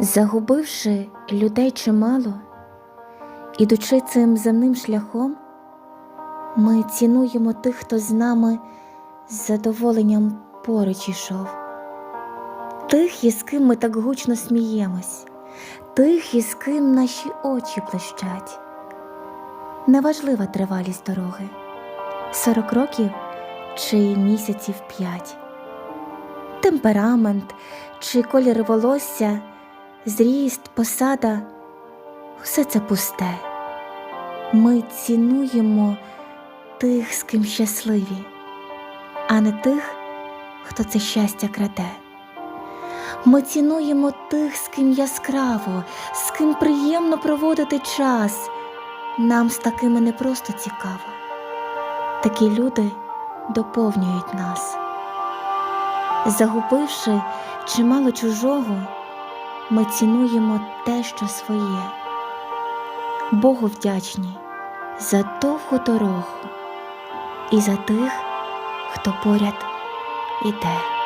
Загубивши людей чимало, ідучи цим земним шляхом, ми цінуємо тих, хто з нами з задоволенням поруч ішов, тих, із ким ми так гучно сміємось, тих, із ким наші очі блищать. Неважлива тривалість дороги. Сорок років чи місяців п'ять, темперамент чи колір волосся, зріст, посада все це пусте. Ми цінуємо тих, з ким щасливі, а не тих, хто це щастя краде. Ми цінуємо тих, з ким яскраво, з ким приємно проводити час. Нам з такими не просто цікаво. Такі люди доповнюють нас. Загубивши чимало чужого, ми цінуємо те, що своє. Богу вдячні за довгу дорогу і за тих, хто поряд іде.